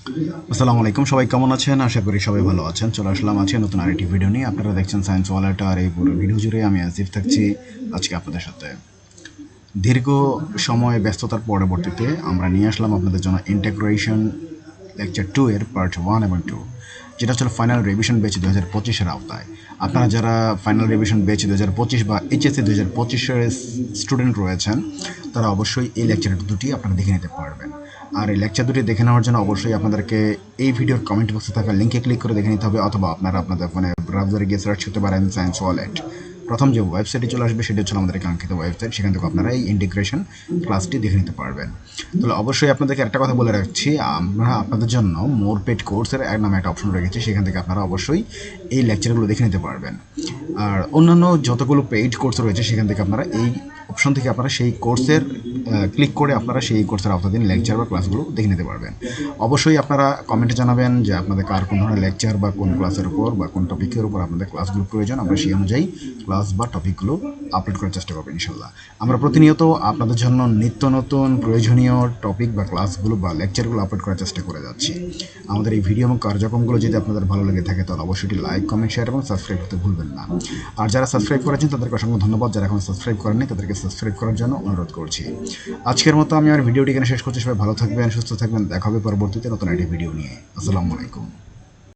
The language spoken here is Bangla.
আসসালামু আলাইকুম, সবাই কেমন আছেন? আশা করি সবাই ভালো আছেন। চলে আসলাম আছে নতুন আরেকটি ভিডিও নিয়ে। আপনারা দেখছেন সায়েন্স ওয়ালেট আর এই পুরো ভিডিও জুড়ে আমি আসিফ থাকছি আজকে আপনাদের সাথে। দীর্ঘ সময় ব্যস্ততার পরবর্তীতে আমরা নিয়ে আসলাম আপনাদের জন্য ইন্টাগ্রেশন লেকচার টু এর পার্ট ওয়ান এবং টু যেটা হচ্ছে ফাইনাল রিভিশন বেচ দু হাজার পঁচিশের আওতায়। আপনারা যারা ফাইনাল রিভিশন বেচ দু হাজার পঁচিশ বা এইচএসসি দু হাজার পঁচিশের স্টুডেন্ট রয়েছেন, তারা অবশ্যই এই লেকচার দুটি আপনারা দেখে নিতে পারবেন। আর এই লেকচার দুটি দেখে নেওয়ার জন্য অবশ্যই আপনাদেরকে এই ভিডিওর কমেন্ট বক্সে থাকা লিঙ্কে ক্লিক করে দেখে নিতে হবে, অথবা আপনারা আপনাদের ফোনে ব্রাউজারে গিয়ে সার্চ করতে পারেন সায়েন্স ওয়ালেট প্রথম যে ওয়েবসাইটে চলে আসবে, সেটি হচ্ছে আমাদের কাঙ্ক্ষিত ওয়েবসাইট সেখান থেকে আপনারা এই ইন্টিগ্রেশন ক্লাসটি দেখে নিতে পারবেন। তাহলে অবশ্যই আপনাদেরকে একটা কথা বলে রাখছি, আমরা আপনাদের জন্য মোর পেড কোর্সের এক নামে একটা অপশন রেখেছি, সেখান থেকে আপনারা অবশ্যই এই লেকচারগুলো দেখে নিতে পারবেন। আর অন্যান্য যতগুলো পেইড কোর্স রয়েছে, সেখান থেকে আপনারা এই অপশন থেকে আপনারা সেই কোর্সের ক্লিক করে আপনারা সেই কোর্সের আওতাধীন লেকচার বা ক্লাসগুলো দেখে নিতে পারবেন। অবশ্যই আপনারা কমেন্টে জানাবেন যে আপনাদের কার কোন ধরনের লেকচার বা কোন ক্লাসের উপর বা কোন টপিকের উপর আপনাদের ক্লাসগুলো প্রয়োজন। আমরা সেই অনুযায়ী ক্লাস বা টপিকগুলো আপলোড করার চেষ্টা করব ইনশাল্লাহ আমরা প্রতিনিয়ত আপনাদের জন্য নিত্য নতুন প্রয়োজনীয় টপিক বা ক্লাসগুলো বা লেকচারগুলো আপলোড করার চেষ্টা করে যাচ্ছি। আমাদের এই ভিডিও এবং কার্যক্রমগুলো যদি আপনাদের ভালো লেগে থাকে, তাহলে অবশ্যই লাইক কমেন্ট শেয়ার এবং সাবস্ক্রাইব করতে ভুলবেন না। আর যারা সাবস্ক্রাইব করেছেন, তাদেরকে অসংখ্য ধন্যবাদ। যারা এখন সাবস্ক্রাইব করেননি, তাদেরকে সাবস্ক্রাইব করার জন্য অনুরোধ করছি। আজকের মতো আমি আমার ভিডিওটি এখানে শেষ করছি। সবাই ভালো থাকবেন, সুস্থ থাকবেন। দেখা হবে পরবর্তীতে নতুন একটি ভিডিও নিয়ে। আসসালামু আলাইকুম।